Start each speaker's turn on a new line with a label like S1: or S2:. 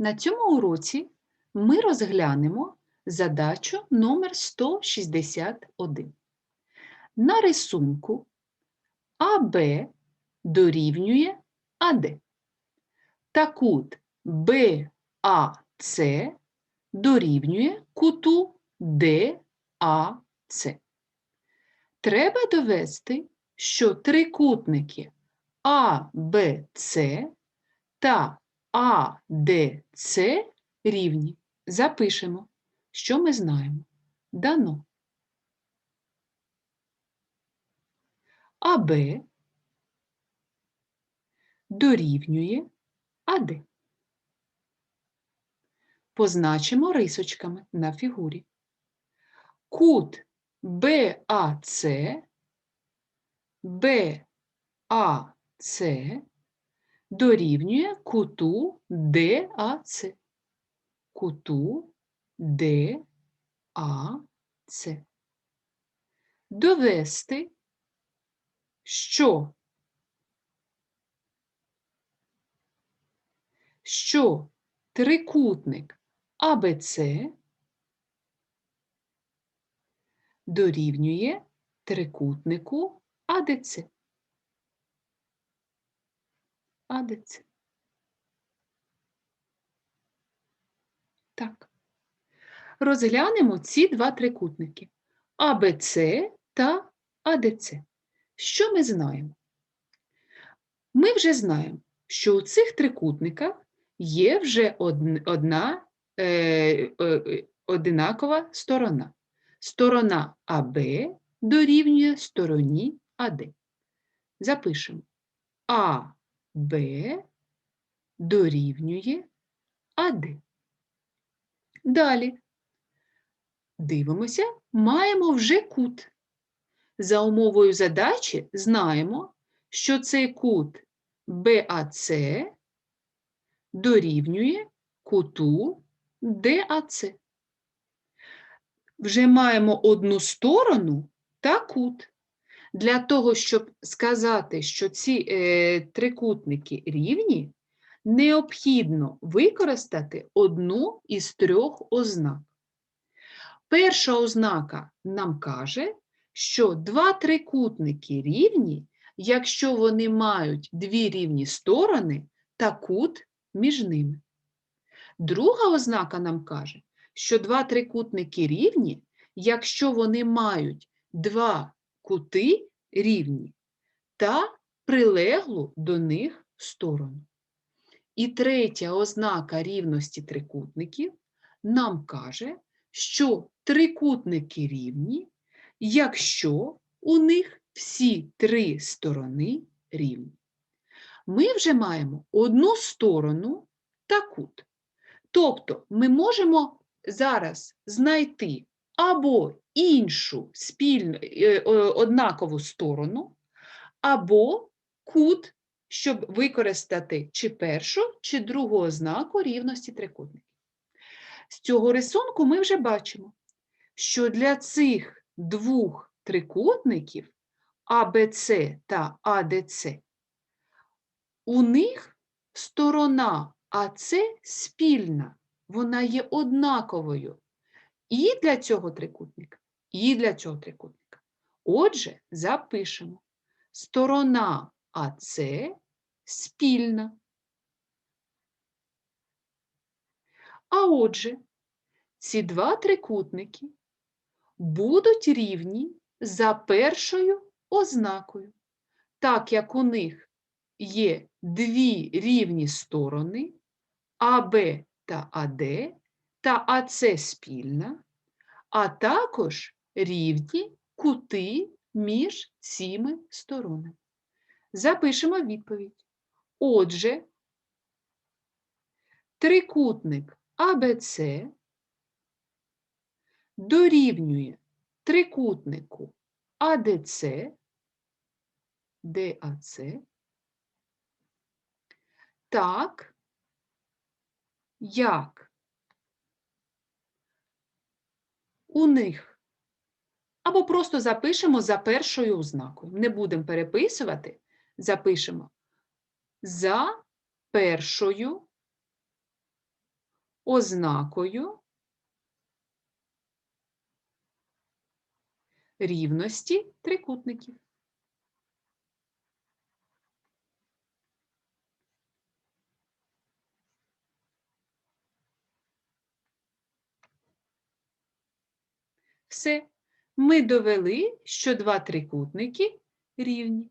S1: На цьому уроці ми розглянемо задачу номер 161. На рисунку АБ дорівнює АД. Та кут БАЦ дорівнює куту ДАЦ. Треба довести, що трикутники АБЦ та АДЦ рівні. Запишемо, що ми знаємо. Дано. АБ дорівнює АД. Позначимо рисочками на фігурі. Кут БАЦ, БАЦ дорівнює куту ДАЦ. Куту ДАЦ. Довести, що, що трикутник АБЦ дорівнює трикутнику АДЦ. АДЦ. Так. Розглянемо ці два трикутники АБЦ та АДЦ. Що ми знаємо? Ми вже знаємо, що у цих трикутниках є вже одна е, е, одинакова сторона. Сторона АБ дорівнює стороні АД. Запишемо АБ дорівнює АД. Далі. Дивимося, маємо вже кут. За умовою задачі знаємо, що цей кут БАЦ дорівнює куту ДАЦ. Вже маємо одну сторону та кут. Для того, щоб сказати, що ці е, трикутники рівні, необхідно використати одну із трьох ознак. Перша ознака нам каже, що два трикутники рівні, якщо вони мають дві рівні сторони та кут між ними. Друга ознака нам каже, що два трикутники рівні, якщо вони мають два кути рівні та прилеглу до них сторону. І третя ознака рівності трикутників нам каже, що трикутники рівні, якщо у них всі три сторони рівні. Ми вже маємо одну сторону та кут. Тобто ми можемо зараз знайти або іншу спільну е, однакову сторону, або кут, щоб використати чи першу, чи другу ознаку рівності трикутників. З цього рисунку ми вже бачимо, що для цих двох трикутників АБЦ та АДЦ у них сторона АЦ спільна, вона є однаковою і для цього трикутника, і для цього трикутника. Отже, запишемо сторона АЦ спільна. А отже, ці два трикутники будуть рівні за першою ознакою, так як у них є дві рівні сторони АБ та АД та АЦ спільна, а також рівні кути між цими сторонами. Запишемо відповідь. Отже, трикутник АБЦ дорівнює трикутнику АДЦ, ДАЦ, так, як у них. Або просто запишемо за першою ознакою. Не будемо переписувати, запишемо за першою ознакою рівності трикутників. Все ми довели, що два трикутники рівні.